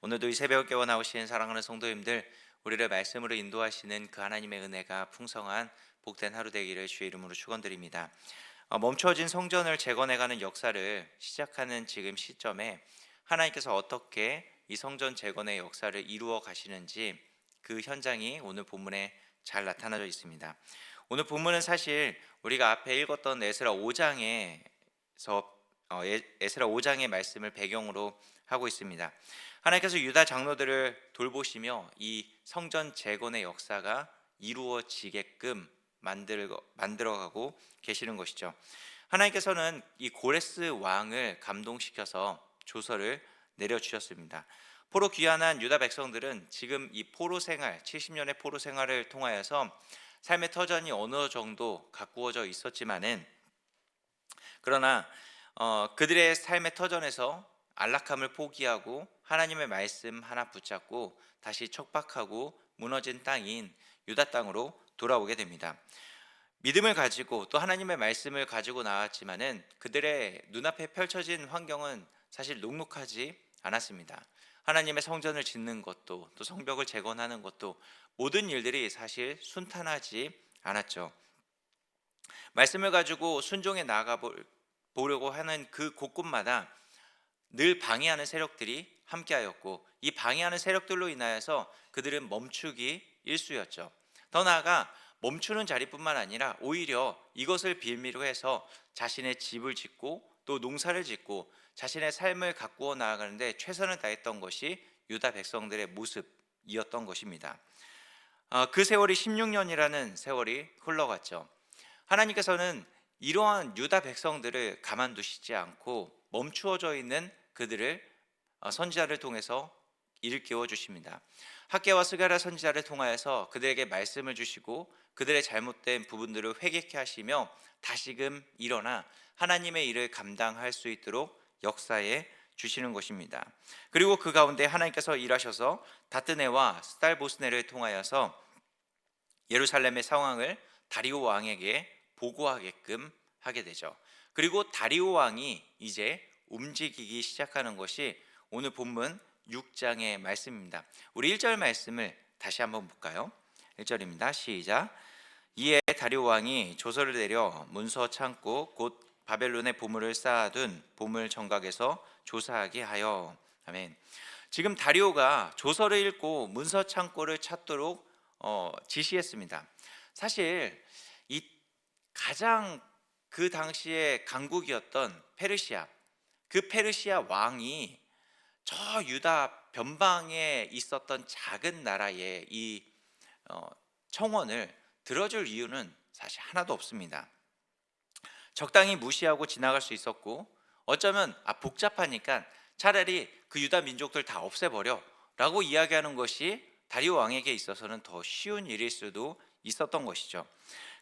오늘도 이 새벽 깨워 나오신 사랑하는 성도님들 우리를 말씀으로 인도하시는 그 하나님의 은혜가 풍성한 복된 하루 되기를 주의 이름으로 축원드립니다. 어, 멈춰진 성전을 재건해가는 역사를 시작하는 지금 시점에 하나님께서 어떻게 이 성전 재건의 역사를 이루어 가시는지 그 현장이 오늘 본문에 잘 나타나져 있습니다. 오늘 본문은 사실 우리가 앞에 읽었던 에스라 5장에서 어, 에- 에스라 5장의 말씀을 배경으로 하고 있습니다. 하나님께서 유다 장로들을 돌보시며 이 성전 재건의 역사가 이루어지게끔 만들어가고 계시는 것이죠. 하나님께서는 이 고레스 왕을 감동시켜서 조서를 내려 주셨습니다. 포로 귀환한 유다 백성들은 지금 이 포로 생활 70년의 포로 생활을 통하여서 삶의 터전이 어느 정도 가꾸어져 있었지만은 그러나 어, 그들의 삶의 터전에서 안락함을 포기하고 하나님의 말씀 하나 붙잡고 다시 척박하고 무너진 땅인 유다 땅으로 돌아오게 됩니다. 믿음을 가지고 또 하나님의 말씀을 가지고 나왔지만은 그들의 눈앞에 펼쳐진 환경은 사실 녹록하지 않았습니다. 하나님의 성전을 짓는 것도 또 성벽을 재건하는 것도 모든 일들이 사실 순탄하지 않았죠. 말씀을 가지고 순종해 나가 보려고 하는 그 곳곳마다 늘 방해하는 세력들이 함께하였고 이 방해하는 세력들로 인하여서 그들은 멈추기 일쑤였죠. 더 나아가 멈추는 자리뿐만 아니라 오히려 이것을 빌미로 해서 자신의 집을 짓고 또 농사를 짓고 자신의 삶을 가꾸어 나아가는데 최선을 다했던 것이 유다 백성들의 모습이었던 것입니다. 아, 그 세월이 16년이라는 세월이 흘러갔죠. 하나님께서는 이러한 유다 백성들을 가만두시지 않고 멈추어져 있는 그들을 어, 선지자를 통해서 일깨워 주십니다. 학계와 스가랴 선지자를 통하여서 그들에게 말씀을 주시고 그들의 잘못된 부분들을 회개케 하시며 다시금 일어나 하나님의 일을 감당할 수 있도록 역사에 주시는 것입니다. 그리고 그 가운데 하나님께서 일하셔서 다트네와 스달보스네를 통하여서 예루살렘의 상황을 다리오 왕에게 보고하게끔 하게 되죠. 그리고 다리오 왕이 이제 움직이기 시작하는 것이 오늘 본문 6장의 말씀입니다. 우리 1절 말씀을 다시 한번 볼까요? 1절입니다. 시작. 이에 다리오 왕이 조서를 내려 문서 창고 곧 바벨론의 보물을 쌓아둔 보물 정각에서 조사하게 하여 아멘. 지금 다리오가 조서를 읽고 문서 창고를 찾도록 어, 지시했습니다. 사실 이 가장 그 당시에 강국이었던 페르시아 그 페르시아 왕이 저 유다 변방에 있었던 작은 나라의 이 어, 청원을 들어줄 이유는 사실 하나도 없습니다. 적당히 무시하고 지나갈 수 있었고 어쩌면 아 복잡하니까 차라리 그 유다 민족들 다 없애버려라고 이야기하는 것이 다리오 왕에게 있어서는 더 쉬운 일일 수도 있었던 것이죠.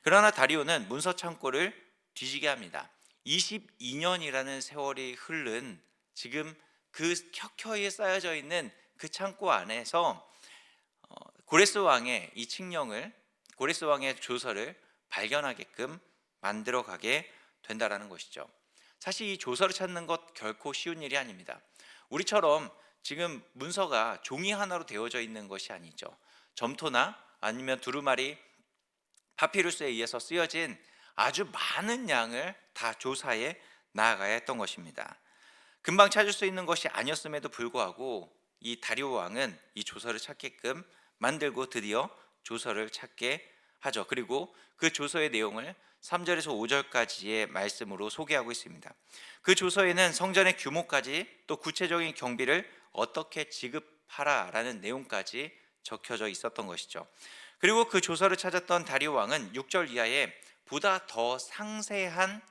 그러나 다리오는 문서 창고를 뒤지게 합니다. 22년이라는 세월이 흐른 지금 그 켜켜이 쌓여져 있는 그 창고 안에서 어, 고레스 왕의 이 칙령을 고레스 왕의 조서를 발견하게끔 만들어 가게 된다라는 것이죠. 사실 이 조서를 찾는 것 결코 쉬운 일이 아닙니다. 우리처럼 지금 문서가 종이 하나로 되어져 있는 것이 아니죠. 점토나 아니면 두루마리 파피루스에 의해서 쓰여진 아주 많은 양을 다 조사해 나아가야 했던 것입니다. 금방 찾을 수 있는 것이 아니었음에도 불구하고 이 다리오 왕은 이 조서를 찾게끔 만들고 드디어 조서를 찾게 하죠. 그리고 그 조서의 내용을 3절에서 5절까지의 말씀으로 소개하고 있습니다. 그 조서에는 성전의 규모까지 또 구체적인 경비를 어떻게 지급하라라는 내용까지 적혀져 있었던 것이죠. 그리고 그 조서를 찾았던 다리오 왕은 6절 이하에 보다 더 상세한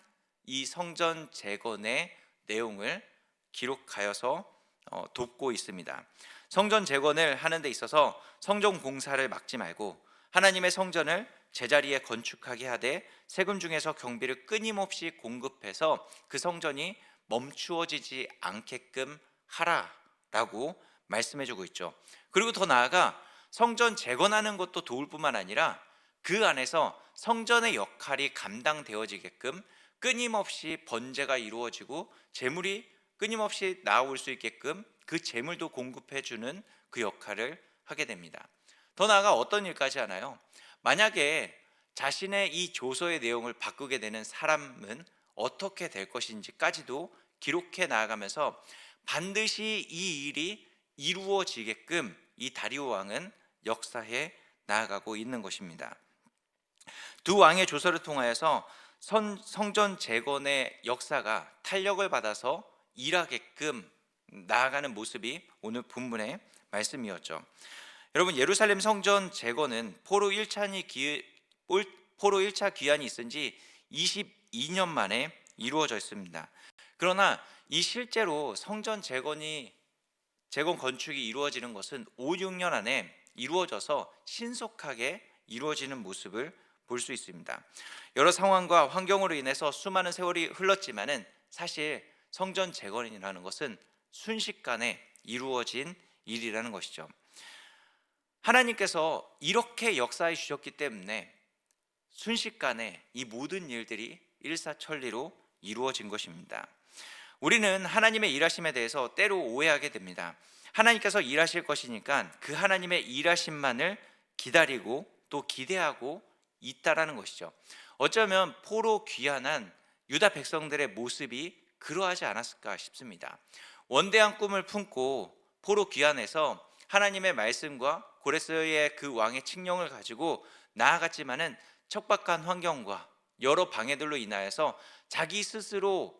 이 성전 재건의 내용을 기록하여서 어, 돕고 있습니다. 성전 재건을 하는 데 있어서 성전 공사를 막지 말고 하나님의 성전을 제자리에 건축하게 하되 세금 중에서 경비를 끊임없이 공급해서 그 성전이 멈추어지지 않게끔 하라라고 말씀해 주고 있죠. 그리고 더 나아가 성전 재건하는 것도 도울 뿐만 아니라 그 안에서 성전의 역할이 감당되어지게끔 끊임없이 번제가 이루어지고 재물이 끊임없이 나올 수 있게끔 그 재물도 공급해 주는 그 역할을 하게 됩니다. 더 나아가 어떤 일까지 하나요? 만약에 자신의 이 조서의 내용을 바꾸게 되는 사람은 어떻게 될 것인지까지도 기록해 나아가면서 반드시 이 일이 이루어지게끔 이 다리오 왕은 역사해 나아가고 있는 것입니다. 두 왕의 조서를 통하여서 선, 성전 재건의 역사가 탄력을 받아서 일하게끔 나아가는 모습이 오늘 본문의 말씀이었죠. 여러분 예루살렘 성전 재건은 포로 1차니 기, 포로 1차 귀환이 있은 지 22년 만에 이루어졌습니다. 그러나 이 실제로 성전 재건이 재건 건축이 이루어지는 것은 5, 6년 안에 이루어져서 신속하게 이루어지는 모습을 볼 수 있습니다. 여러 상황과 환경으로 인해서 수많은 세월이 흘렀지만은 사실 성전 재건이라는 것은 순식간에 이루어진 일이라는 것이죠. 하나님께서 이렇게 역사해 주셨기 때문에 순식간에 이 모든 일들이 일사천리로 이루어진 것입니다. 우리는 하나님의 일하심에 대해서 때로 오해하게 됩니다. 하나님께서 일하실 것이니까 그 하나님의 일하심만을 기다리고 또 기대하고 있다라는 것이죠. 어쩌면 포로 귀환한 유다 백성들의 모습이 그러하지 않았을까 싶습니다. 원대한 꿈을 품고 포로 귀환해서 하나님의 말씀과 고레스의 그 왕의 칙령을 가지고 나아갔지만은 척박한 환경과 여러 방해들로 인하여서 자기 스스로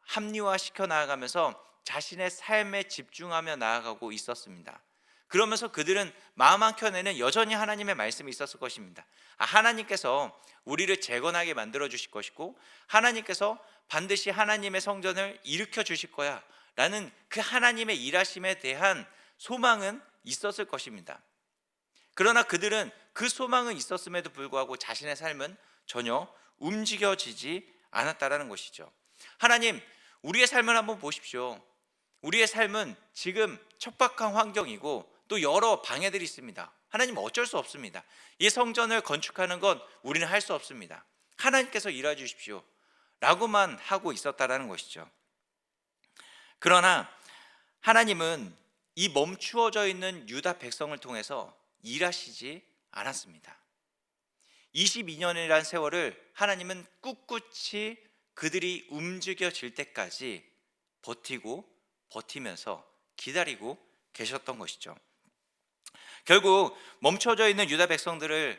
합리화시켜 나아가면서 자신의 삶에 집중하며 나아가고 있었습니다. 그러면서 그들은 마음 한켠에는 여전히 하나님의 말씀이 있었을 것입니다. 아, 하나님께서 우리를 재건하게 만들어 주실 것이고 하나님께서 반드시 하나님의 성전을 일으켜 주실 거야. 라는 그 하나님의 일하심에 대한 소망은 있었을 것입니다. 그러나 그들은 그 소망은 있었음에도 불구하고 자신의 삶은 전혀 움직여지지 않았다라는 것이죠. 하나님, 우리의 삶을 한번 보십시오. 우리의 삶은 지금 척박한 환경이고 또 여러 방해들이 있습니다. 하나님 어쩔 수 없습니다. 이 성전을 건축하는 건 우리는 할 수 없습니다. 하나님께서 일해 주십시오. 라고만 하고 있었다라는 것이죠. 그러나 하나님은 이 멈추어져 있는 유다 백성을 통해서 일하시지 않았습니다. 22년이라는 세월을 하나님은 꿋꿋이 그들이 움직여질 때까지 버티고 버티면서 기다리고 계셨던 것이죠. 결국 멈춰져 있는 유다 백성들을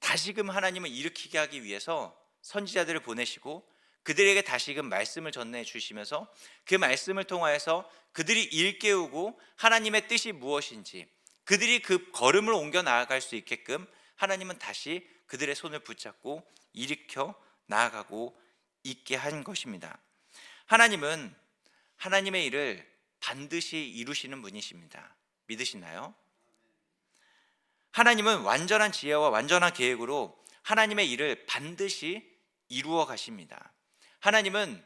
다시금 하나님을 일으키게 하기 위해서 선지자들을 보내시고 그들에게 다시금 말씀을 전해 주시면서 그 말씀을 통하여서 그들이 일깨우고 하나님의 뜻이 무엇인지 그들이 그 걸음을 옮겨 나아갈 수 있게끔 하나님은 다시 그들의 손을 붙잡고 일으켜 나아가고 있게 한 것입니다. 하나님은 하나님의 일을 반드시 이루시는 분이십니다. 믿으시나요? 하나님은 완전한 지혜와 완전한 계획으로 하나님의 일을 반드시 이루어 가십니다. 하나님은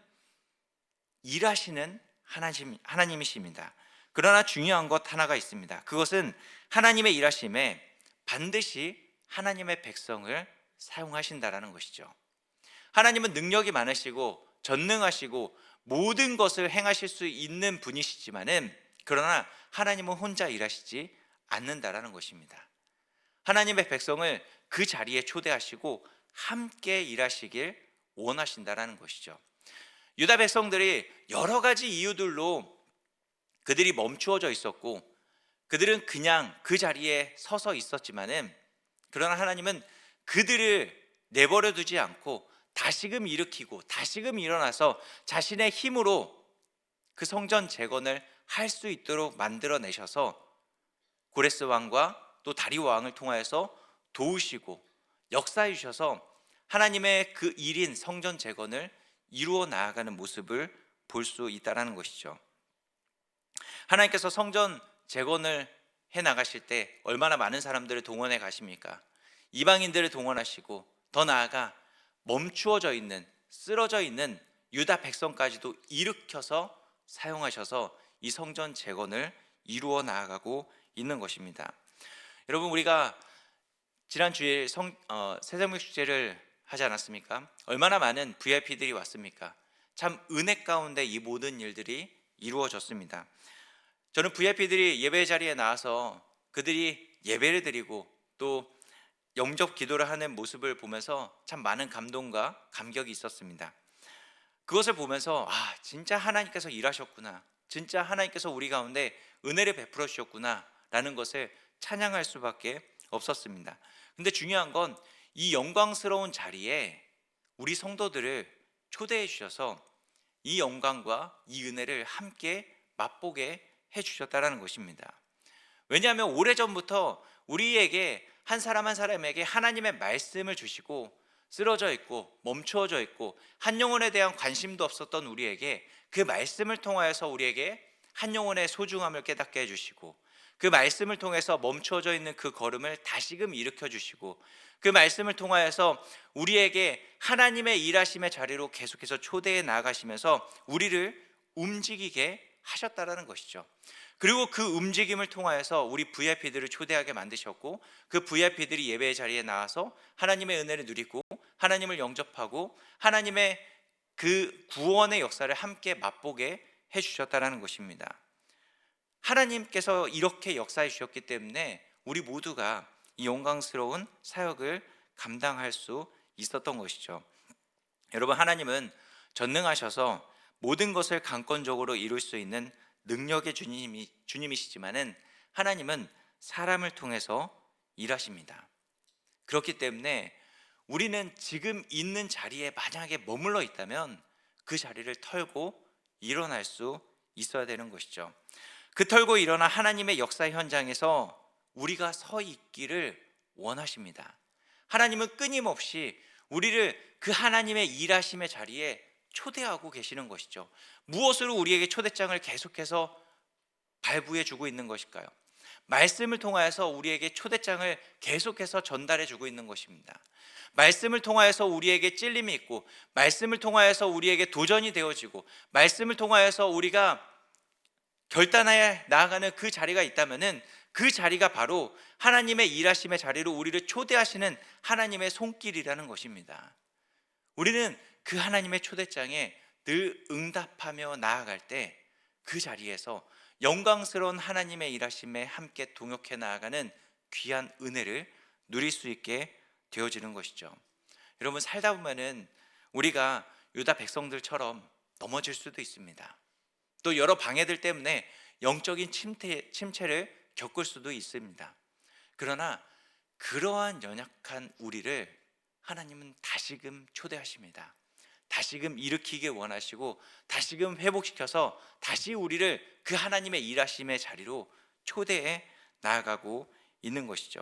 일하시는 하나님, 하나님이십니다. 그러나 중요한 것 하나가 있습니다. 그것은 하나님의 일하심에 반드시 하나님의 백성을 사용하신다라는 것이죠. 하나님은 능력이 많으시고 전능하시고 모든 것을 행하실 수 있는 분이시지만은 그러나 하나님은 혼자 일하시지 않는다라는 것입니다. 하나님의 백성을 그 자리에 초대하시고 함께 일하시길 원하신다라는 것이죠. 유다 백성들이 여러 가지 이유들로 그들이 멈추어져 있었고 그들은 그냥 그 자리에 서서 있었지만은 그러나 하나님은 그들을 내버려 두지 않고 다시금 일으키고 다시금 일어나서 자신의 힘으로 그 성전 재건을 할 수 있도록 만들어 내셔서 고레스 왕과 또 다리 왕을 통하여서 도우시고 역사해 주셔서 하나님의 그 일인 성전 재건을 이루어 나아가는 모습을 볼 수 있다라는 것이죠. 하나님께서 성전 재건을 해 나가실 때 얼마나 많은 사람들을 동원해 가십니까? 이방인들을 동원하시고 더 나아가 멈추어져 있는 쓰러져 있는 유다 백성까지도 일으켜서 사용하셔서 이 성전 재건을 이루어 나아가고 있는 것입니다. 여러분 우리가 지난 주일 성 어, 새생명 축제를 하지 않았습니까? 얼마나 많은 VIP들이 왔습니까? 참 은혜 가운데 이 모든 일들이 이루어졌습니다. 저는 VIP들이 예배 자리에 나와서 그들이 예배를 드리고 또 영접 기도를 하는 모습을 보면서 참 많은 감동과 감격이 있었습니다. 그것을 보면서 아, 진짜 하나님께서 일하셨구나. 진짜 하나님께서 우리 가운데 은혜를 베풀어 주셨구나라는 것을 찬양할 수밖에 없었습니다. 근데 중요한 건 이 영광스러운 자리에 우리 성도들을 초대해 주셔서 이 영광과 이 은혜를 함께 맛보게 해 주셨다라는 것입니다. 왜냐하면 오래전부터 우리에게 한 사람 한 사람에게 하나님의 말씀을 주시고 쓰러져 있고 멈추어져 있고 한 영혼에 대한 관심도 없었던 우리에게 그 말씀을 통하여서 우리에게 한 영혼의 소중함을 깨닫게 해주시고 그 말씀을 통해서 멈추어져 있는 그 걸음을 다시금 일으켜 주시고 그 말씀을 통하여서 우리에게 하나님의 일하심의 자리로 계속해서 초대해 나가시면서 우리를 움직이게 하셨다라는 것이죠. 그리고 그 움직임을 통하여서 우리 VIP들을 초대하게 만드셨고 그 VIP들이 예배의 자리에 나와서 하나님의 은혜를 누리고 하나님을 영접하고 하나님의 그 구원의 역사를 함께 맛보게 해 주셨다라는 것입니다. 하나님께서 이렇게 역사해 주셨기 때문에 우리 모두가 이 영광스러운 사역을 감당할 수 있었던 것이죠. 여러분 하나님은 전능하셔서 모든 것을 강권적으로 이룰 수 있는 능력의 주님이 주님이시지만은 하나님은 사람을 통해서 일하십니다. 그렇기 때문에 우리는 지금 있는 자리에 만약에 머물러 있다면 그 자리를 털고 일어날 수 있어야 되는 것이죠. 그 털고 일어나 하나님의 역사 현장에서 우리가 서 있기를 원하십니다. 하나님은 끊임없이 우리를 그 하나님의 일하심의 자리에 초대하고 계시는 것이죠. 무엇으로 우리에게 초대장을 계속해서 발부해 주고 있는 것일까요? 말씀을 통하여서 우리에게 초대장을 계속해서 전달해 주고 있는 것입니다. 말씀을 통하여서 우리에게 찔림이 있고, 말씀을 통하여서 우리에게 도전이 되어지고, 말씀을 통하여서 우리가 결단하여 나아가는 그 자리가 있다면은 그 자리가 바로 하나님의 일하심의 자리로 우리를 초대하시는 하나님의 손길이라는 것입니다. 우리는 그 하나님의 초대장에 늘 응답하며 나아갈 때 그 자리에서 영광스러운 하나님의 일하심에 함께 동역해 나아가는 귀한 은혜를 누릴 수 있게 되어지는 것이죠. 여러분 살다 보면은 우리가 유다 백성들처럼 넘어질 수도 있습니다. 또 여러 방해들 때문에 영적인 침체, 침체를 겪을 수도 있습니다. 그러나 그러한 연약한 우리를 하나님은 다시금 초대하십니다. 다시금 일으키길 원하시고 다시금 회복시켜서 다시 우리를 그 하나님의 일하심의 자리로 초대해 나아가고 있는 것이죠.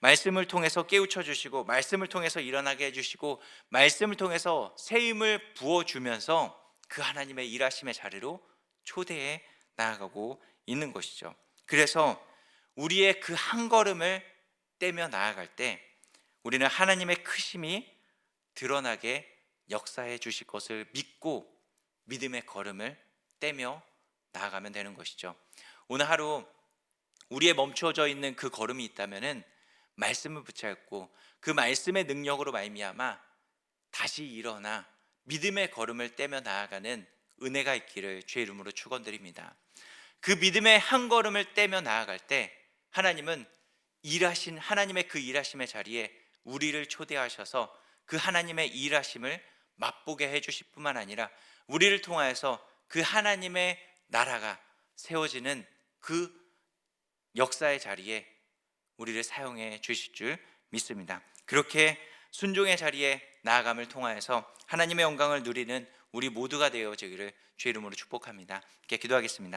말씀을 통해서 깨우쳐 주시고 말씀을 통해서 일어나게 해 주시고 말씀을 통해서 새 힘을 부어 주면서 그 하나님의 일하심의 자리로 초대해 나아가고 있는 것이죠. 그래서 우리의 그 한 걸음을 떼며 나아갈 때 우리는 하나님의 크심이 드러나게 역사해 주실 것을 믿고 믿음의 걸음을 떼며 나아가면 되는 것이죠. 오늘 하루 우리의 멈추어져 있는 그 걸음이 있다면은 말씀을 붙잡고 그 말씀의 능력으로 말미암아 다시 일어나 믿음의 걸음을 떼며 나아가는 은혜가 있기를 주의 이름으로 축원드립니다. 그 믿음의 한 걸음을 떼며 나아갈 때 하나님은 일하신 하나님의 그 일하심의 자리에 우리를 초대하셔서 그 하나님의 일하심을 맛보게 해 주실 뿐만 아니라 우리를 통하여서 그 하나님의 나라가 세워지는 그 역사의 자리에 우리를 사용해 주실 줄 믿습니다. 그렇게 순종의 자리에 나아감을 통하여서 하나님의 영광을 누리는 우리 모두가 되어지기를 주의 이름으로 축복합니다. 이렇게 기도하겠습니다.